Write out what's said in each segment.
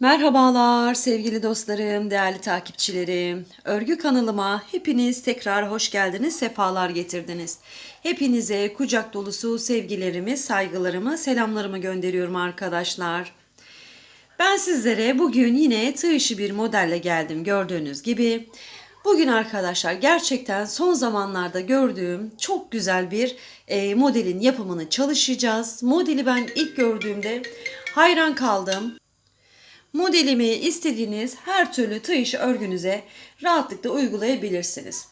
Merhabalar sevgili dostlarım, değerli takipçilerim. Örgü kanalıma hepiniz tekrar hoş geldiniz, sefalar getirdiniz. Hepinize kucak dolusu sevgilerimi, saygılarımı, selamlarımı gönderiyorum arkadaşlar. Ben sizlere bugün yine tığ işi bir modelle geldim gördüğünüz gibi. Bugün arkadaşlar gerçekten son zamanlarda gördüğüm çok güzel bir e, modelin yapımını çalışacağız. Modeli ben ilk gördüğümde hayran kaldım. Modelimi istediğiniz her türlü tığ işi örgünüze rahatlıkla uygulayabilirsiniz.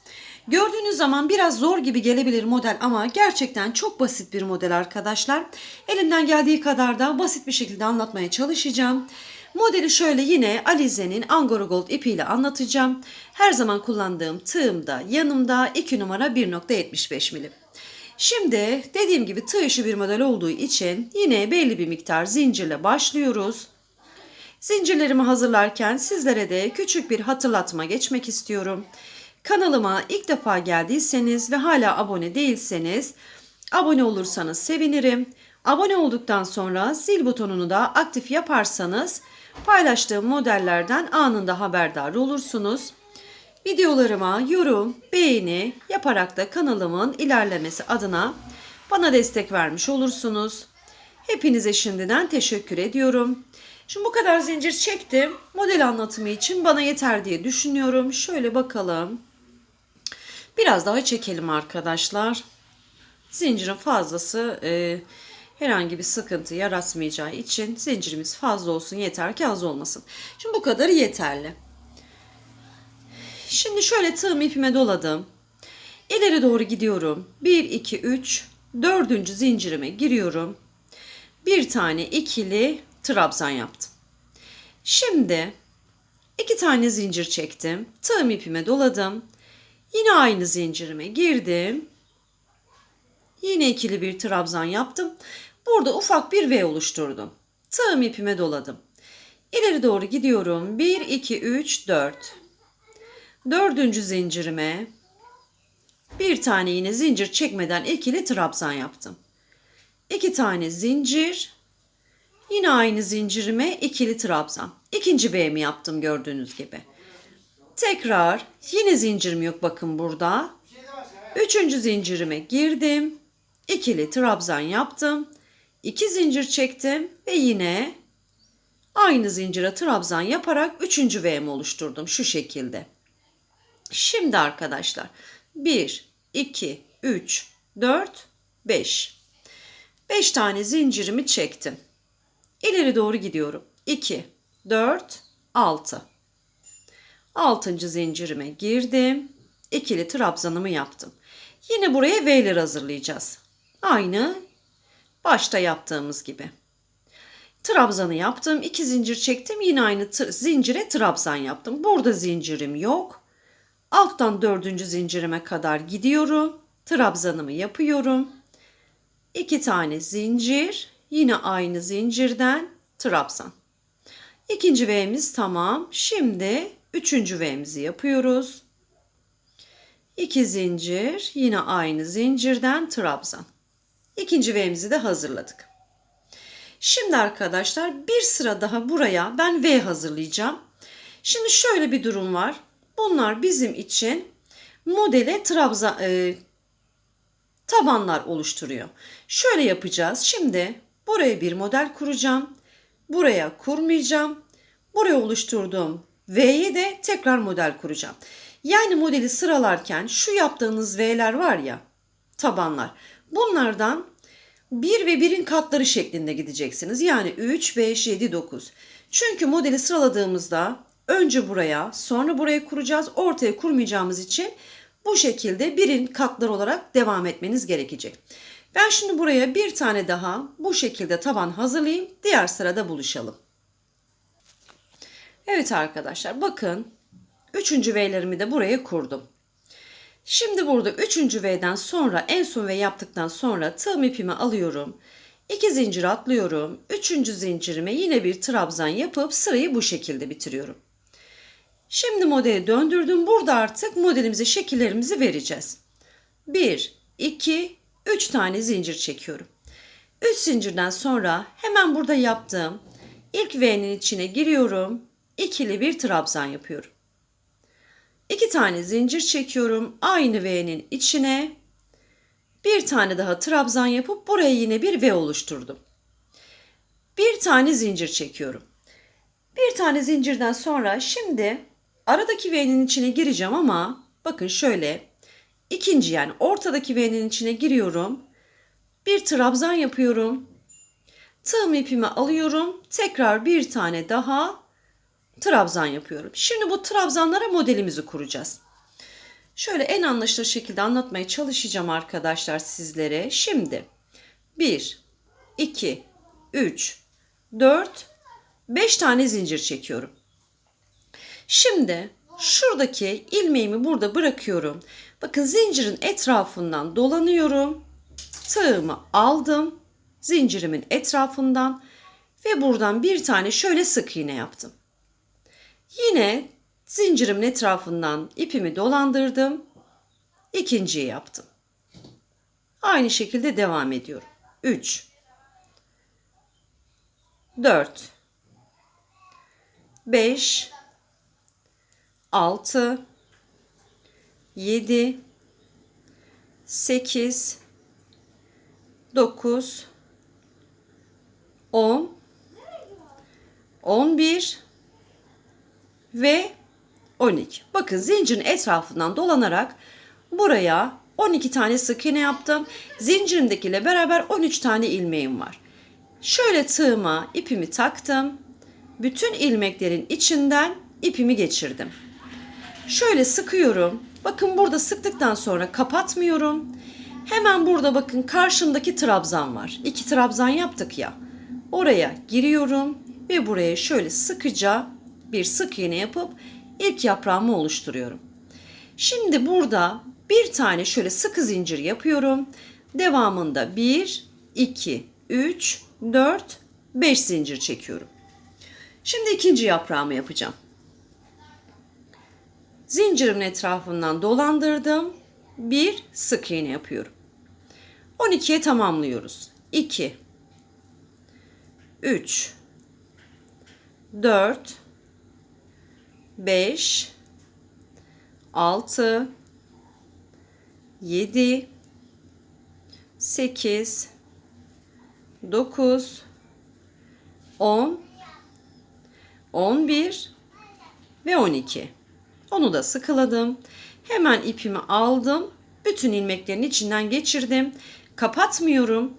Gördüğünüz zaman biraz zor gibi gelebilir model ama gerçekten çok basit bir model arkadaşlar. Elimden geldiği kadar da basit bir şekilde anlatmaya çalışacağım. Modeli şöyle yine Alize'nin Angora Gold ipiyle anlatacağım. Her zaman kullandığım tığım da yanımda 2 numara 1.75 milim. Şimdi dediğim gibi tığ işi bir model olduğu için yine belli bir miktar zincirle başlıyoruz. Zincirlerimi hazırlarken sizlere de küçük bir hatırlatma geçmek istiyorum. Kanalıma ilk defa geldiyseniz ve hala abone değilseniz abone olursanız sevinirim. Abone olduktan sonra zil butonunu da aktif yaparsanız paylaştığım modellerden anında haberdar olursunuz. Videolarıma yorum, beğeni yaparak da kanalımın ilerlemesi adına bana destek vermiş olursunuz. Hepinize şimdiden teşekkür ediyorum. Şimdi bu kadar zincir çektim. Model anlatımı için bana yeter diye düşünüyorum. Şöyle bakalım. Biraz daha çekelim arkadaşlar. Zincirin fazlası e, herhangi bir sıkıntı yaratmayacağı için zincirimiz fazla olsun yeter ki az olmasın. Şimdi bu kadar yeterli. Şimdi şöyle tığım ipime doladım. İleri doğru gidiyorum. 1, 2, 3, dördüncü zincirime giriyorum. Bir tane ikili trabzan yaptım. Şimdi iki tane zincir çektim. Tığım ipime doladım. Yine aynı zincirime girdim. Yine ikili bir trabzan yaptım. Burada ufak bir V oluşturdum. Tığım ipime doladım. İleri doğru gidiyorum. 1, 2, 3, 4. Dördüncü zincirime bir tane yine zincir çekmeden ikili trabzan yaptım. İki tane zincir. Yine aynı zincirime ikili trabzan. İkinci V'mi yaptım gördüğünüz gibi. Tekrar yine zincirim yok bakın burada. Üçüncü zincirime girdim. İkili trabzan yaptım. İki zincir çektim ve yine aynı zincire trabzan yaparak üçüncü V'mi oluşturdum şu şekilde. Şimdi arkadaşlar 1, 2, 3, 4, 5. 5 tane zincirimi çektim. İleri doğru gidiyorum. 2, 4, 6. 6. zincirime girdim. İkili trabzanımı yaptım. Yine buraya V'ler hazırlayacağız. Aynı başta yaptığımız gibi. Trabzanı yaptım. 2 zincir çektim. Yine aynı zincire trabzan yaptım. Burada zincirim yok. Alttan dördüncü zincirime kadar gidiyorum. Trabzanımı yapıyorum. 2 tane zincir. Yine aynı zincirden trabzan. İkinci V'miz tamam. Şimdi üçüncü V'mizi yapıyoruz. 2 zincir. Yine aynı zincirden trabzan. İkinci V'mizi de hazırladık. Şimdi arkadaşlar bir sıra daha buraya ben V hazırlayacağım. Şimdi şöyle bir durum var. Bunlar bizim için modele trabzan e, tabanlar oluşturuyor. Şöyle yapacağız. Şimdi buraya bir model kuracağım. Buraya kurmayacağım. Buraya oluşturduğum V'ye de tekrar model kuracağım. Yani modeli sıralarken şu yaptığınız V'ler var ya tabanlar. Bunlardan 1 ve 1'in katları şeklinde gideceksiniz. Yani 3, 5, 7, 9. Çünkü modeli sıraladığımızda önce buraya sonra buraya kuracağız. Ortaya kurmayacağımız için bu şekilde birin katları olarak devam etmeniz gerekecek. Ben şimdi buraya bir tane daha bu şekilde taban hazırlayayım. Diğer sırada buluşalım. Evet arkadaşlar bakın. Üçüncü V'lerimi de buraya kurdum. Şimdi burada üçüncü V'den sonra en son V yaptıktan sonra tığım ipimi alıyorum. İki zincir atlıyorum. Üçüncü zincirime yine bir trabzan yapıp sırayı bu şekilde bitiriyorum. Şimdi modeli döndürdüm. Burada artık modelimize şekillerimizi vereceğiz. 1, 2, 3 tane zincir çekiyorum. 3 zincirden sonra hemen burada yaptığım İlk V'nin içine giriyorum. İkili bir trabzan yapıyorum. İki tane zincir çekiyorum. Aynı V'nin içine bir tane daha trabzan yapıp buraya yine bir V oluşturdum. Bir tane zincir çekiyorum. Bir tane zincirden sonra şimdi aradaki V'nin içine gireceğim ama bakın şöyle ikinci yani ortadaki V'nin içine giriyorum. Bir trabzan yapıyorum. Tığım ipimi alıyorum. Tekrar bir tane daha trabzan yapıyorum. Şimdi bu trabzanlara modelimizi kuracağız. Şöyle en anlaşılır şekilde anlatmaya çalışacağım arkadaşlar sizlere. Şimdi 1, 2, 3, 4, 5 tane zincir çekiyorum. Şimdi şuradaki ilmeğimi burada bırakıyorum. Bakın zincirin etrafından dolanıyorum. Tığımı aldım. Zincirimin etrafından ve buradan bir tane şöyle sık iğne yaptım. Yine zincirimin etrafından ipimi dolandırdım. İkinciyi yaptım. Aynı şekilde devam ediyorum. 3 4 5 6 7 8 9 10 11 ve 12. Bakın zincirin etrafından dolanarak buraya 12 tane sık iğne yaptım. Zincirimdekiyle beraber 13 tane ilmeğim var. Şöyle tığıma ipimi taktım. Bütün ilmeklerin içinden ipimi geçirdim. Şöyle sıkıyorum. Bakın burada sıktıktan sonra kapatmıyorum. Hemen burada bakın karşımdaki trabzan var. İki trabzan yaptık ya. Oraya giriyorum ve buraya şöyle sıkıca bir sık iğne yapıp ilk yaprağımı oluşturuyorum. Şimdi burada bir tane şöyle sıkı zincir yapıyorum. Devamında 1, 2, 3, 4, 5 zincir çekiyorum. Şimdi ikinci yaprağımı yapacağım. Zincirimin etrafından dolandırdım. Bir sık iğne yapıyorum. 12'ye tamamlıyoruz. 2 3 4 5 6 7 8 9 10 11 ve 12. Onu da sıkıladım. Hemen ipimi aldım. Bütün ilmeklerin içinden geçirdim. Kapatmıyorum.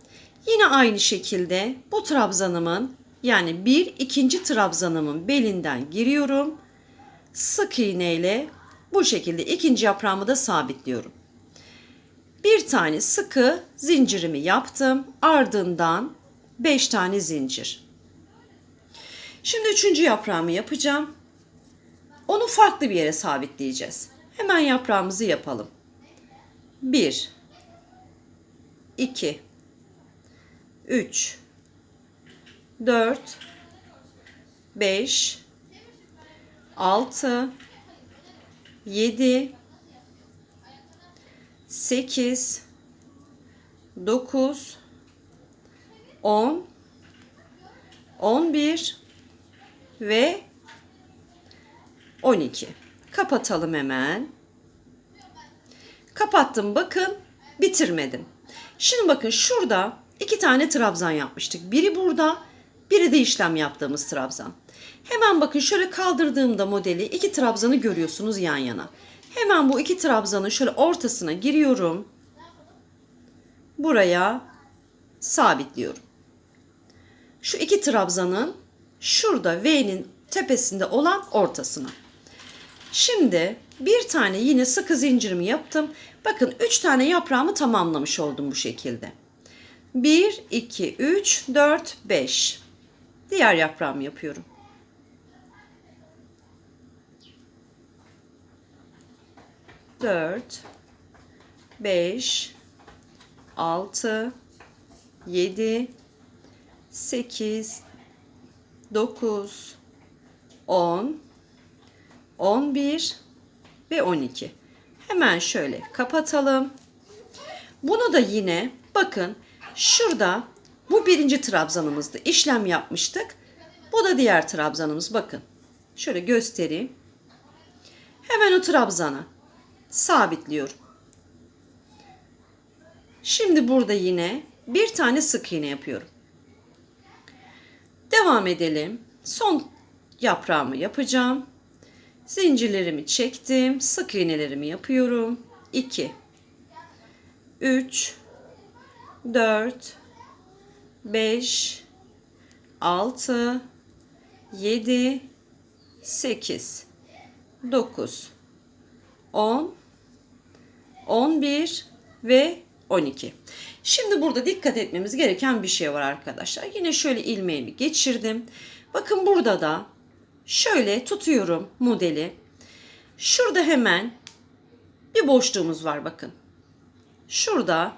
Yine aynı şekilde bu trabzanımın yani bir ikinci trabzanımın belinden giriyorum. Sık iğneyle bu şekilde ikinci yaprağımı da sabitliyorum. Bir tane sıkı zincirimi yaptım. Ardından 5 tane zincir. Şimdi üçüncü yaprağımı yapacağım. Onu farklı bir yere sabitleyeceğiz. Hemen yaprağımızı yapalım. 1 2 3 4 5 6 7 8 9 10 11 ve 12. Kapatalım hemen. Kapattım bakın bitirmedim. Şimdi bakın şurada iki tane trabzan yapmıştık. Biri burada biri de işlem yaptığımız trabzan. Hemen bakın şöyle kaldırdığımda modeli iki trabzanı görüyorsunuz yan yana. Hemen bu iki trabzanın şöyle ortasına giriyorum. Buraya sabitliyorum. Şu iki trabzanın şurada V'nin tepesinde olan ortasına. Şimdi bir tane yine sıkı zincirimi yaptım. Bakın 3 tane yaprağımı tamamlamış oldum bu şekilde. 1, 2, 3, 4, 5. Diğer yaprağımı yapıyorum. Dört, beş, altı, yedi, sekiz, dokuz, on, on bir ve on iki. Hemen şöyle kapatalım. Bunu da yine bakın şurada bu birinci trabzanımızdı. İşlem yapmıştık. Bu da diğer trabzanımız. Bakın. Şöyle göstereyim. Hemen o trabzana sabitliyorum. Şimdi burada yine bir tane sık iğne yapıyorum. Devam edelim. Son yaprağımı yapacağım. Zincirlerimi çektim. Sık iğnelerimi yapıyorum. 2 3 4 5 6 7 8 9 10 11 ve 12. Şimdi burada dikkat etmemiz gereken bir şey var arkadaşlar. Yine şöyle ilmeğimi geçirdim. Bakın burada da şöyle tutuyorum modeli. Şurada hemen bir boşluğumuz var bakın. Şurada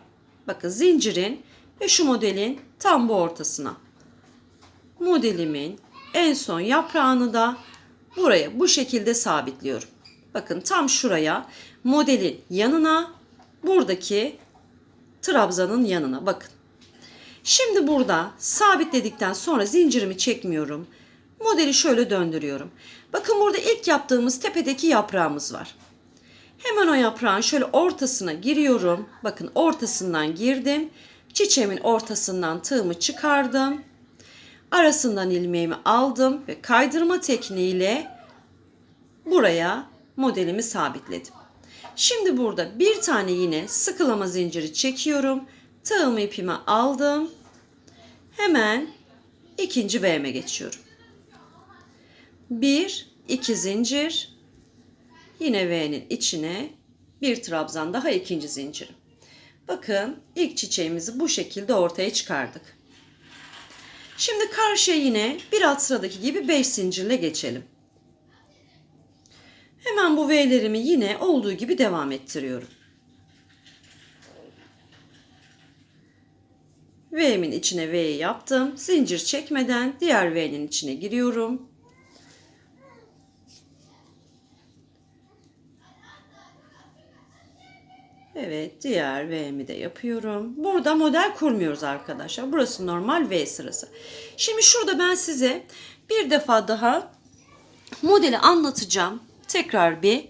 bakın zincirin ve şu modelin tam bu ortasına. Modelimin en son yaprağını da buraya bu şekilde sabitliyorum. Bakın tam şuraya modelin yanına buradaki trabzanın yanına bakın. Şimdi burada sabitledikten sonra zincirimi çekmiyorum. Modeli şöyle döndürüyorum. Bakın burada ilk yaptığımız tepedeki yaprağımız var. Hemen o yaprağın şöyle ortasına giriyorum. Bakın ortasından girdim. Çiçeğimin ortasından tığımı çıkardım. Arasından ilmeğimi aldım ve kaydırma tekniğiyle buraya modelimi sabitledim. Şimdi burada bir tane yine sıkılama zinciri çekiyorum. Tığımı ipime aldım. Hemen ikinci V'me geçiyorum. Bir, iki zincir. Yine V'nin içine bir trabzan daha ikinci zincirim. Bakın ilk çiçeğimizi bu şekilde ortaya çıkardık. Şimdi karşıya yine bir alt sıradaki gibi 5 zincirle geçelim. Hemen bu V'lerimi yine olduğu gibi devam ettiriyorum. V'min içine V'yi yaptım. Zincir çekmeden diğer V'nin içine giriyorum. Evet diğer V'mi de yapıyorum. Burada model kurmuyoruz arkadaşlar. Burası normal V sırası. Şimdi şurada ben size bir defa daha modeli anlatacağım. Tekrar bir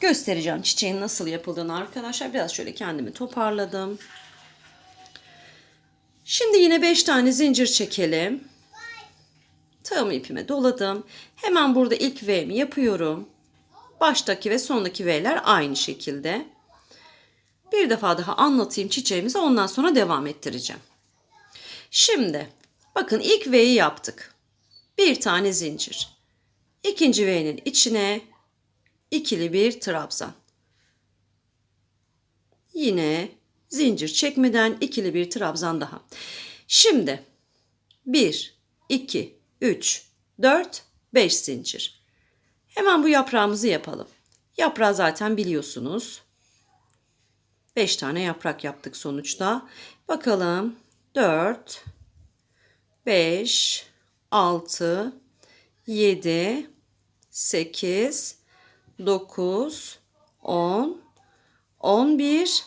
göstereceğim çiçeğin nasıl yapıldığını arkadaşlar. Biraz şöyle kendimi toparladım. Şimdi yine 5 tane zincir çekelim. Tığımı ipime doladım. Hemen burada ilk V'mi yapıyorum. Baştaki ve sondaki V'ler aynı şekilde. Bir defa daha anlatayım çiçeğimizi ondan sonra devam ettireceğim. Şimdi bakın ilk V'yi yaptık. Bir tane zincir. İkinci V'nin içine ikili bir trabzan. Yine zincir çekmeden ikili bir trabzan daha. Şimdi 1, 2, 3, 4, 5 zincir. Hemen bu yaprağımızı yapalım. Yaprağı zaten biliyorsunuz. 5 tane yaprak yaptık sonuçta. Bakalım 4, 5, 6, 7, 8, 9, 10, 11,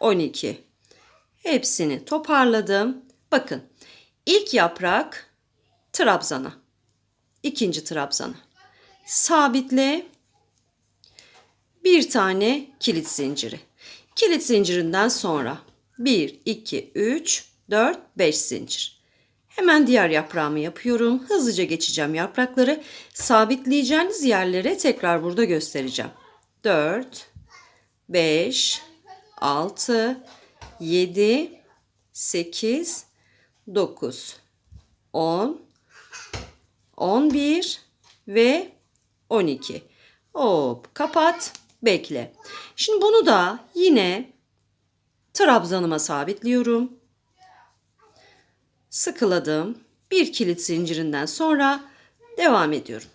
12. Hepsini toparladım. Bakın ilk yaprak trabzana. ikinci trabzana. Sabitle bir tane kilit zinciri. Kilit zincirinden sonra 1, 2, 3, 4, 5 zincir. Hemen diğer yaprağımı yapıyorum. Hızlıca geçeceğim yaprakları. Sabitleyeceğiniz yerlere tekrar burada göstereceğim. 4, 5, 6, 7, 8, 9, 10, 11 ve 12. Hop kapat bekle. Şimdi bunu da yine trabzanıma sabitliyorum. Sıkıladım. Bir kilit zincirinden sonra devam ediyorum.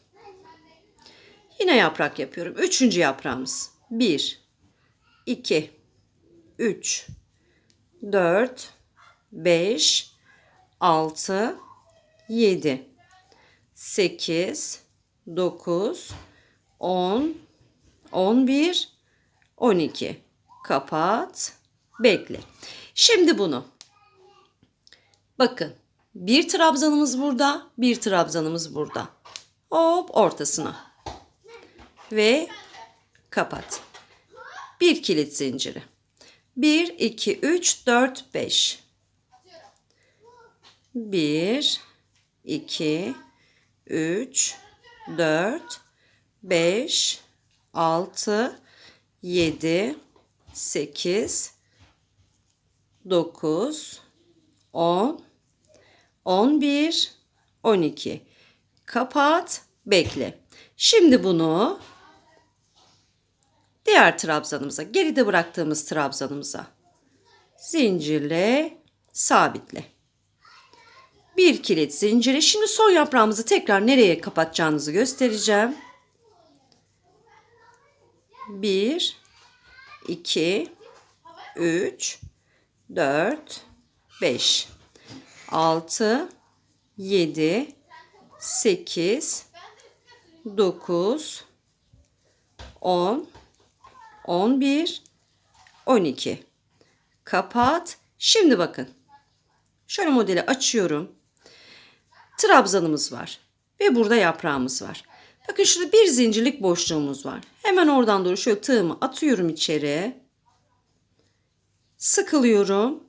Yine yaprak yapıyorum. Üçüncü yaprağımız. 1, 2, 3, 4, 5, 6, 7, 8, 9, 10, 11, 12. Kapat. Bekle. Şimdi bunu bakın Bir trabzanımız burada, bir trabzanımız burada. Hop ortasına. Ve kapat. Bir kilit zinciri. 1, 2, 3, 4, 5. 1, 2, 3, 4, 5, 6, 7, 8, 9, 10, 11, 12. Kapat, bekle. Şimdi bunu diğer trabzanımıza, geride bıraktığımız trabzanımıza zincirle sabitle. Bir kilit zinciri. Şimdi son yaprağımızı tekrar nereye kapatacağınızı göstereceğim. 1 2 3 4 5 6 7 8 9 10 11 12 kapat. Şimdi bakın. Şöyle modeli açıyorum. Trabzanımız var ve burada yaprağımız var bakın şurada bir zincirlik boşluğumuz var hemen oradan doğru şöyle tığımı atıyorum içeri sıkılıyorum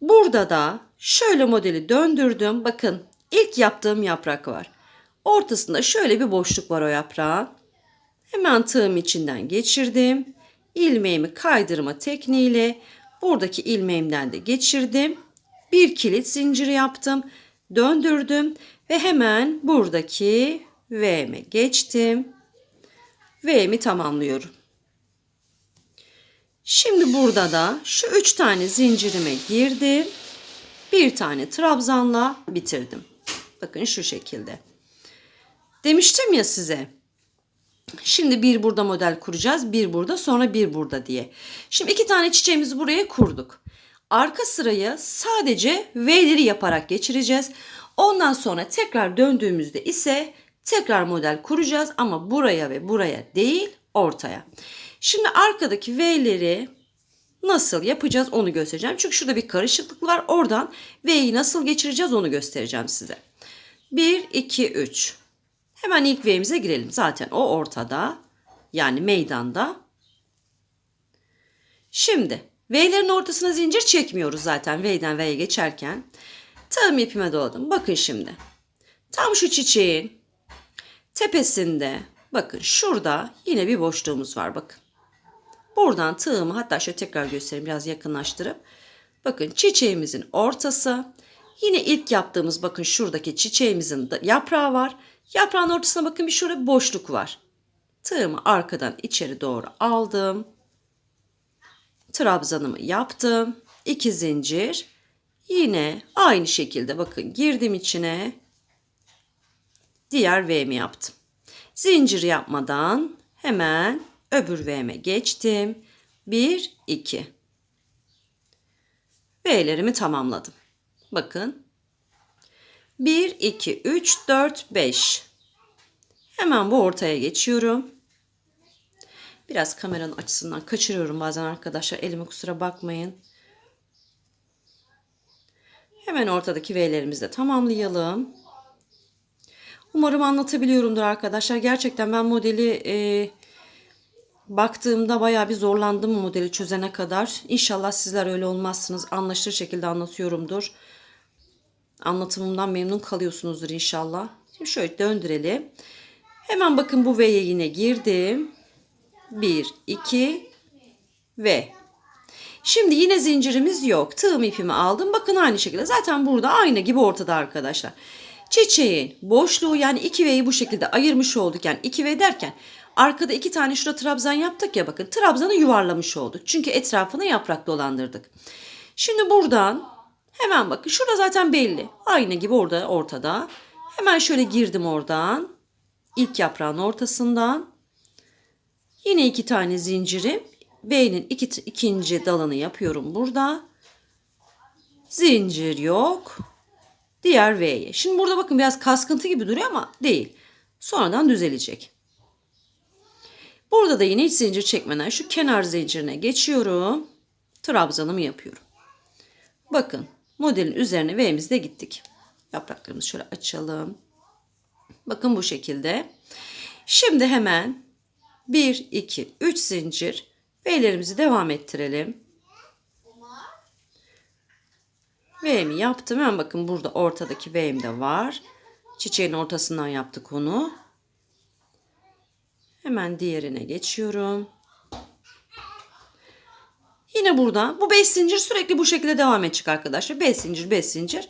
Burada da şöyle modeli döndürdüm. Bakın ilk yaptığım yaprak var. Ortasında şöyle bir boşluk var o yaprağın. Hemen tığım içinden geçirdim. İlmeğimi kaydırma tekniğiyle buradaki ilmeğimden de geçirdim. Bir kilit zinciri yaptım. Döndürdüm ve hemen buradaki V'me geçtim. V'mi tamamlıyorum. Şimdi burada da şu üç tane zincirime girdim. Bir tane trabzanla bitirdim. Bakın şu şekilde. Demiştim ya size. Şimdi bir burada model kuracağız. Bir burada sonra bir burada diye. Şimdi iki tane çiçeğimizi buraya kurduk. Arka sırayı sadece V'leri yaparak geçireceğiz. Ondan sonra tekrar döndüğümüzde ise tekrar model kuracağız ama buraya ve buraya değil ortaya. Şimdi arkadaki V'leri nasıl yapacağız onu göstereceğim. Çünkü şurada bir karışıklık var. Oradan V'yi nasıl geçireceğiz onu göstereceğim size. 1, 2, 3. Hemen ilk V'mize girelim. Zaten o ortada. Yani meydanda. Şimdi V'lerin ortasına zincir çekmiyoruz zaten V'den V'ye geçerken. Tığım ipime doladım. Bakın şimdi. Tam şu çiçeğin tepesinde bakın şurada yine bir boşluğumuz var bakın. Buradan tığımı hatta şöyle tekrar göstereyim biraz yakınlaştırıp. Bakın çiçeğimizin ortası. Yine ilk yaptığımız bakın şuradaki çiçeğimizin yaprağı var. Yaprağın ortasına bakın bir şurada bir boşluk var. Tığımı arkadan içeri doğru aldım. Trabzanımı yaptım. İki zincir. Yine aynı şekilde bakın girdim içine. Diğer V'mi yaptım. Zincir yapmadan hemen öbür V'me geçtim. 1, 2. V'lerimi tamamladım. Bakın. 1, 2, 3, 4, 5. Hemen bu ortaya geçiyorum. Biraz kameranın açısından kaçırıyorum bazen arkadaşlar. Elime kusura bakmayın. Hemen ortadaki V'lerimizi de tamamlayalım. Umarım anlatabiliyorumdur arkadaşlar. Gerçekten ben modeli e, baktığımda bayağı bir zorlandım modeli çözene kadar. İnşallah sizler öyle olmazsınız. Anlaşılır şekilde anlatıyorumdur. Anlatımımdan memnun kalıyorsunuzdur inşallah. Şimdi şöyle döndürelim. Hemen bakın bu V'ye yine girdim. 1, 2 ve Şimdi yine zincirimiz yok. Tığım ipimi aldım. Bakın aynı şekilde. Zaten burada aynı gibi ortada arkadaşlar. Çiçeğin boşluğu yani 2V'yi bu şekilde ayırmış olduk. Yani 2V derken arkada iki tane şurada trabzan yaptık ya bakın. Trabzanı yuvarlamış olduk. Çünkü etrafını yaprak dolandırdık. Şimdi buradan hemen bakın şurada zaten belli. Aynı gibi orada ortada. Hemen şöyle girdim oradan. İlk yaprağın ortasından. Yine iki tane zincirim. V'nin iki, ikinci dalını yapıyorum burada. Zincir yok. Diğer V'ye. Şimdi burada bakın biraz kaskıntı gibi duruyor ama değil. Sonradan düzelecek. Burada da yine hiç zincir çekmeden şu kenar zincirine geçiyorum. Trabzanımı yapıyorum. Bakın modelin üzerine V'mizde gittik. Yapraklarımızı şöyle açalım. Bakın bu şekilde. Şimdi hemen 1, 2, 3 zincir V'lerimizi devam ettirelim. V'mi yaptım. Hemen bakın burada ortadaki V'm de var. Çiçeğin ortasından yaptık onu. Hemen diğerine geçiyorum. Yine burada bu 5 zincir sürekli bu şekilde devam edecek arkadaşlar. 5 zincir 5 zincir.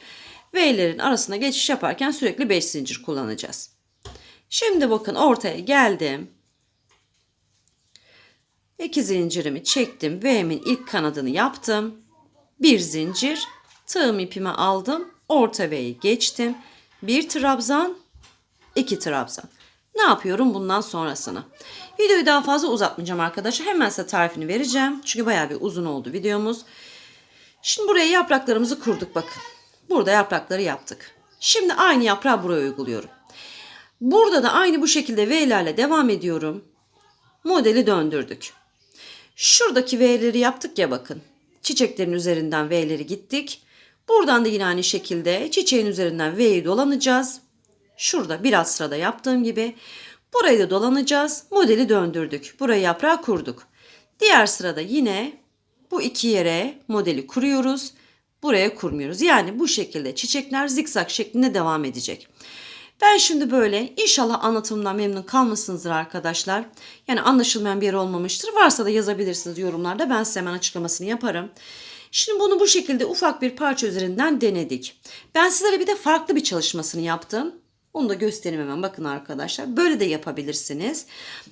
V'lerin arasına geçiş yaparken sürekli 5 zincir kullanacağız. Şimdi bakın ortaya geldim. 2 zincirimi çektim. V'min ilk kanadını yaptım. Bir zincir. Tığım ipimi aldım. Orta V'yi geçtim. Bir trabzan. iki trabzan. Ne yapıyorum bundan sonrasını? Videoyu daha fazla uzatmayacağım arkadaşlar. Hemen size tarifini vereceğim. Çünkü bayağı bir uzun oldu videomuz. Şimdi buraya yapraklarımızı kurduk bakın. Burada yaprakları yaptık. Şimdi aynı yaprağı buraya uyguluyorum. Burada da aynı bu şekilde V'lerle devam ediyorum. Modeli döndürdük. Şuradaki V'leri yaptık ya bakın. Çiçeklerin üzerinden V'leri gittik. Buradan da yine aynı şekilde çiçeğin üzerinden V'yi dolanacağız. Şurada biraz sırada yaptığım gibi. Burayı da dolanacağız. Modeli döndürdük. Burayı yaprağı kurduk. Diğer sırada yine bu iki yere modeli kuruyoruz. Buraya kurmuyoruz. Yani bu şekilde çiçekler zikzak şeklinde devam edecek. Ben şimdi böyle inşallah anlatımdan memnun kalmışsınızdır arkadaşlar. Yani anlaşılmayan bir yer olmamıştır. Varsa da yazabilirsiniz yorumlarda. Ben size hemen açıklamasını yaparım. Şimdi bunu bu şekilde ufak bir parça üzerinden denedik. Ben sizlere bir de farklı bir çalışmasını yaptım. Onu da göstereyim hemen bakın arkadaşlar. Böyle de yapabilirsiniz.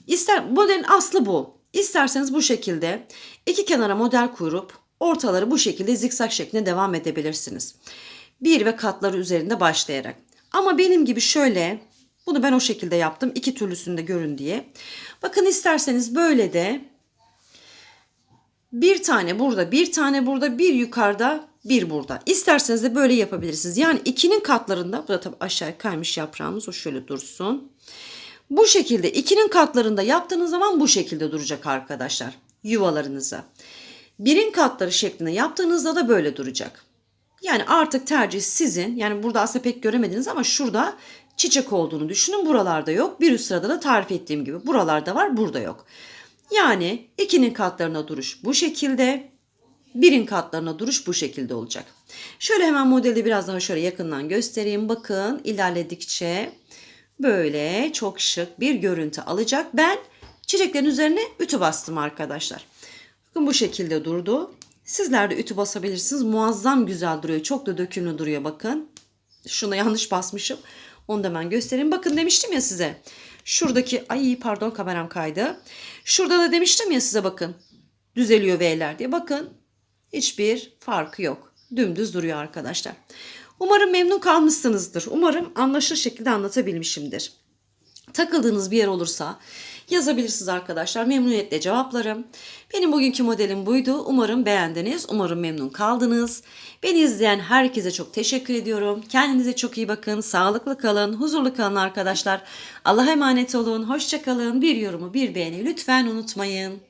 İster modelin aslı bu. İsterseniz bu şekilde iki kenara model kurup ortaları bu şekilde zikzak şeklinde devam edebilirsiniz. Bir ve katları üzerinde başlayarak. Ama benim gibi şöyle bunu ben o şekilde yaptım. iki türlüsünde görün diye. Bakın isterseniz böyle de bir tane burada, bir tane burada, bir yukarıda, bir burada. İsterseniz de böyle yapabilirsiniz. Yani ikinin katlarında, bu da tabii aşağı kaymış yaprağımız o şöyle dursun. Bu şekilde ikinin katlarında yaptığınız zaman bu şekilde duracak arkadaşlar yuvalarınıza. Birin katları şeklinde yaptığınızda da böyle duracak. Yani artık tercih sizin. Yani burada aslında pek göremediniz ama şurada çiçek olduğunu düşünün. Buralarda yok. Bir üst sırada da tarif ettiğim gibi buralarda var, burada yok. Yani ikinin katlarına duruş bu şekilde. Birin katlarına duruş bu şekilde olacak. Şöyle hemen modeli biraz daha şöyle yakından göstereyim. Bakın ilerledikçe böyle çok şık bir görüntü alacak. Ben çiçeklerin üzerine ütü bastım arkadaşlar. Bakın bu şekilde durdu. Sizler de ütü basabilirsiniz. Muazzam güzel duruyor. Çok da dökümlü duruyor bakın. Şuna yanlış basmışım. Onu da ben göstereyim. Bakın demiştim ya size. Şuradaki ay pardon kameram kaydı. Şurada da demiştim ya size bakın. Düzeliyor V'ler diye. Bakın hiçbir farkı yok. Dümdüz duruyor arkadaşlar. Umarım memnun kalmışsınızdır. Umarım anlaşılır şekilde anlatabilmişimdir. Takıldığınız bir yer olursa yazabilirsiniz arkadaşlar. Memnuniyetle cevaplarım. Benim bugünkü modelim buydu. Umarım beğendiniz. Umarım memnun kaldınız. Beni izleyen herkese çok teşekkür ediyorum. Kendinize çok iyi bakın. Sağlıklı kalın. Huzurlu kalın arkadaşlar. Allah'a emanet olun. Hoşçakalın. Bir yorumu bir beğeni lütfen unutmayın.